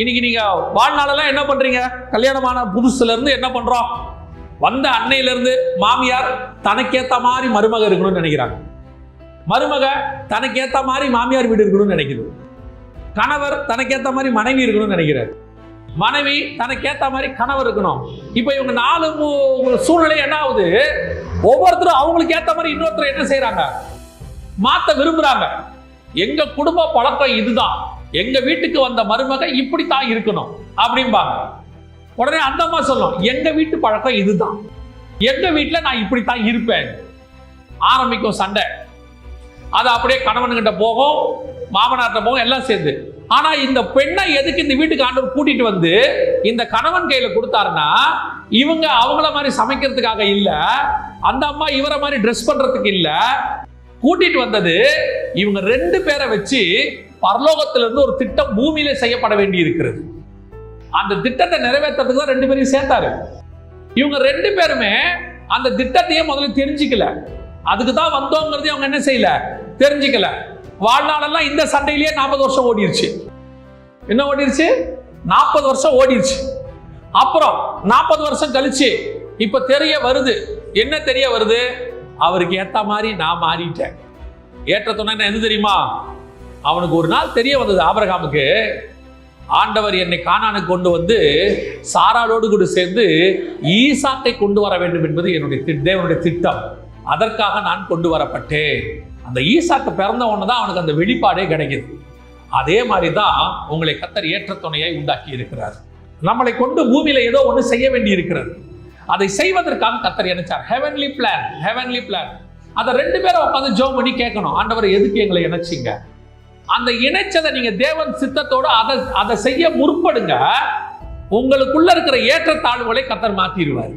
இன்னைக்கு நீங்க வாழ்நாளெல்லாம் என்ன பண்றீங்க? கல்யாணமான புதுசுல இருந்து என்ன பண்றோம்? வந்த அன்னையில இருந்து மாமியார் தனக்கேத்த மாதிரி மருமக இருக்கணும்னு நினைக்கிறாங்க. மருமக தனக்கேத்த மாதிரி மாமியார் வீடு இருக்கணும்னு நினைக்குது. கணவர் தனக்கேத்த மாதிரி மனைவி இருக்கணும்னு நினைக்கிறார். மனைவி தனக்கேத்த மாதிரி கணவர் இருக்கணும். இப்போ இவங்க நாலு சூழ்நிலை என்ன ஆகுது? ஒவ்வொருத்தரும் அவங்களுக்கு ஏத்த மாதிரி இன்னொருத்தர் என்ன செய்யறாங்க மாத்த விரும்புறாங்க. எங்க குடும்ப பழக்கம் இதுதான். எங்க வீட்டுக்கு வந்த மருமக இப்படித்தான் இருக்கணும். அப்படிம்பாங்க. உடனே அந்த அம்மா சொல்லும் எங்க வீட்டு பழக்கம் இதுதான். எங்க வீட்டுல நான் இப்படித்தான் இருப்பேன். ஆரம்பிக்கும் சண்டை. அது அப்படியே கணவன்கிட்ட போகும் மாமனார்கிட்ட போகும் எல்லாம் சேர்ந்து. ஆனா இந்த பெண்ணை எதுக்கு இந்த வீட்டுக்கு ஆண்டவர் கூட்டிட்டு வந்து இந்த கணவன் கையில கொடுத்தாருன்னா இவங்க அவங்கள மாதிரி சமைக்கிறதுக்காக இல்ல அந்த அம்மா இவரை மாதிரி ட்ரெஸ் பண்றதுக்கு இல்ல. கூட்டிட்டு வந்தது இவங்க ரெண்டு பேரை வச்சு பரலோகத்திலிருந்து ஒரு திட்டம் பூமியிலே செய்யப்பட வேண்டி இருக்கிறது அந்த திட்டத்தை நிறைவேற்றுறதுக்கு தான் ரெண்டு பேரையும் சேர்த்தாரு. இவங்க ரெண்டு பேருமே அந்த திட்டத்தையே முதல்ல தெரிஞ்சுக்கல. அதுக்கு தான் வந்தோங்கிறதே அவங்க என்ன செய்யல? தெரிஞ்சுக்கல. வாழ்நாளெல்லாம் இந்த சண்டையிலேயே நாற்பது வருஷம் ஓடிருச்சு. என்ன ஓடிடுச்சு நாற்பது வருஷம் ஓடிருச்சு. அப்புறம் நாற்பது வருஷம் கழிச்சு இப்ப தெரிய வருது. என்ன தெரிய வருது? அவருக்கு ஏத்த மாதிரி நான் மாறிட்டேன். ஏற்ற துணை என்ன தெரியுமா? அவனுக்கு ஒரு நாள் தெரிய வந்தது ஆபரகாமுக்கு. ஆண்டவர் என்னை கானானுக்கு கொண்டு வந்து சாராளோடு கூட சேர்ந்து ஈசாக்கை கொண்டு வர வேண்டும் என்பது என்னுடைய தேவனுடைய திட்டம். அதற்காக நான் கொண்டு வரப்பட்டேன். அந்த ஈசாக்கு பிறந்த தான் அவனுக்கு அந்த வெளிப்பாடே கிடைக்குது. அதே மாதிரி தான் உங்களை கத்தர் ஏற்ற துணையை உண்டாக்கி இருக்கிறார். நம்மளை கொண்டு பூமியில ஏதோ ஒன்று செய்ய வேண்டி இருக்கிறது. அதை செய்வதற்காக கத்தர் நினைச்சார் ஹெவன்லி பிளான் ஹெவன்லி பிளான் அதை ரெண்டு பேரும் உட்காந்து ஜோ பண்ணி கேட்கணும். ஆண்டவர் எதுக்கு எங்களை இணைச்சிங்க? அந்த இணைச்சதை நீங்க தேவன் சித்தத்தோட அதை அதை செய்ய முற்படுங்க. உங்களுக்குள்ள இருக்கிற ஏற்றத்தாழ்வுகளை கத்தர் மாத்திடுவார்.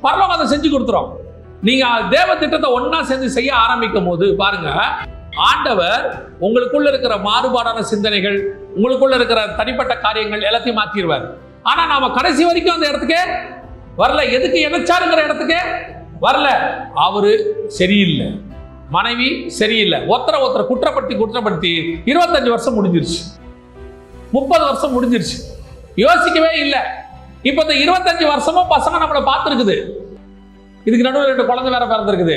பரலோகம் அதை செஞ்சு கொடுத்துரும். நீங்க தேவ திட்டத்தை ஒன்னா சேர்ந்து செய்ய ஆரம்பிக்கும் போது பாருங்க ஆண்டவர் உங்களுக்குள்ள இருக்கிற மாறுபாடான சிந்தனைகள் உங்களுக்குள்ள இருக்கிற தனிப்பட்ட காரியங்கள் எல்லாத்தையும் மாத்திடுவார். ஆனா நாம கடைசி வரைக்கும் அந்த இடத்துக்கு வரல. எதுக்கு இணைச்சாருங்கிற இடத்துக்கே வரல. அவரு சரியில்லை. மனைவி சரியில்லை. ஒருத்தரை ஒருத்தரை குற்றப்படுத்தி குற்றப்படுத்தி இருபத்தஞ்சு வருஷம் முடிஞ்சிருச்சு. முப்பது வருஷம் முடிஞ்சிருச்சு. யோசிக்கவே இல்லை. இப்போ இந்த இருபத்தஞ்சு வருஷமும் பசங்க நம்மளை பார்த்துருக்குது. இதுக்கு நடுவில் ரெண்டு குழந்தை வேற பிறந்திருக்குது.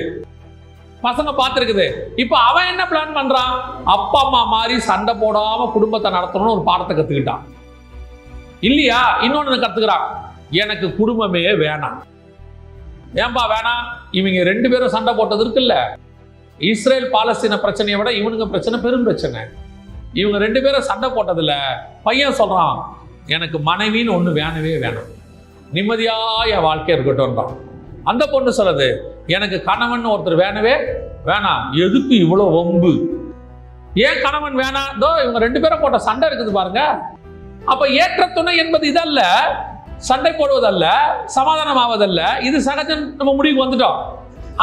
பசங்க பார்த்துருக்குது. இப்போ அவன் என்ன பிளான் பண்ணுறான் அப்பா அம்மா மாதிரி சண்டை போடாமல் குடும்பத்தை நடத்தணும்னு ஒரு பாடத்தை கற்றுக்கிட்டான் இல்லையா? இன்னொன்று கற்றுக்கிறான் எனக்கு குடும்பமே வேணாம். ஏன்பா வேணாம்? இவங்க ரெண்டு பேரும் சண்டை போட்டது இருக்குல்ல. இஸ்ரேல் பாலஸ்தீன பிரச்சனையை விட இவனுங்க பிரச்சனை பெரும் பிரச்சனை. இவங்க ரெண்டு பேரும் சண்டை போட்டதில் பையன் சொல்கிறான் எனக்கு மனைவின்னு ஒன்று வேணவே வேணும். நிம்மதியாக என் வாழ்க்கை இருக்கட்டும்ன்றான் அந்த பொண்ணு சொல்லுது எனக்கு கணவன் ஒருத்தர் வேணவே வேணாம். எதுக்கு இவ்வளோ ஒம்பு ஏன் கணவன் வேணாம் தோ இவங்க ரெண்டு பேரும் போட்ட சண்டை இருக்குது பாருங்க. அப்ப ஏற்ற துணை என்பது இதல்ல. சண்டை போடுவதல்ல சமாதானம் ஆவதல்ல இது சகஜம் நம்ம முடிவுக்கு வந்துட்டோம்.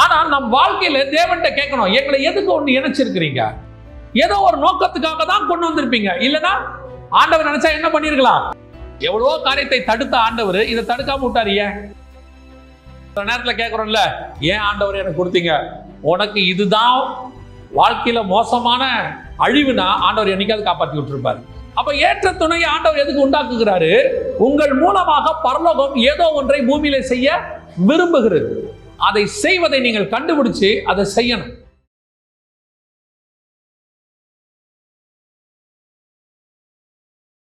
ஆனால் நம் வாழ்க்கையில தேவன்கிட்ட கேட்கணும் எங்களை எதுக்கு ஒன்று இணைச்சிருக்கிறீங்க? ஏதோ ஒரு நோக்கத்துக்காக தான் கொண்டு வந்திருப்பீங்க. இல்லனா ஆண்டவர் நினைச்சா என்ன பண்ணிருக்கலாம்? எவ்வளவோ காரியத்தை தடுத்த ஆண்டவர் இதை தடுக்காம விட்டாரு ஏன்? சில கேட்குறோம்ல ஏன் ஆண்டவர் எனக்கு கொடுத்தீங்க? உனக்கு இதுதான் வாழ்க்கையில மோசமான அழிவுனா ஆண்டவர் என்னைக்காவது காப்பாற்றி விட்டுருப்பாரு. அப்ப ஏற்ற துணையை ஆண்டவர் எதுக்கு உண்டாக்குகிறாரு? உங்கள் மூலமாக பரலோகம் ஏதோ ஒன்றை பூமியில செய்ய விரும்புகிறது. அதை செய்வதை நீங்கள் கண்டுபிடிச்சு அதை செய்யணும்.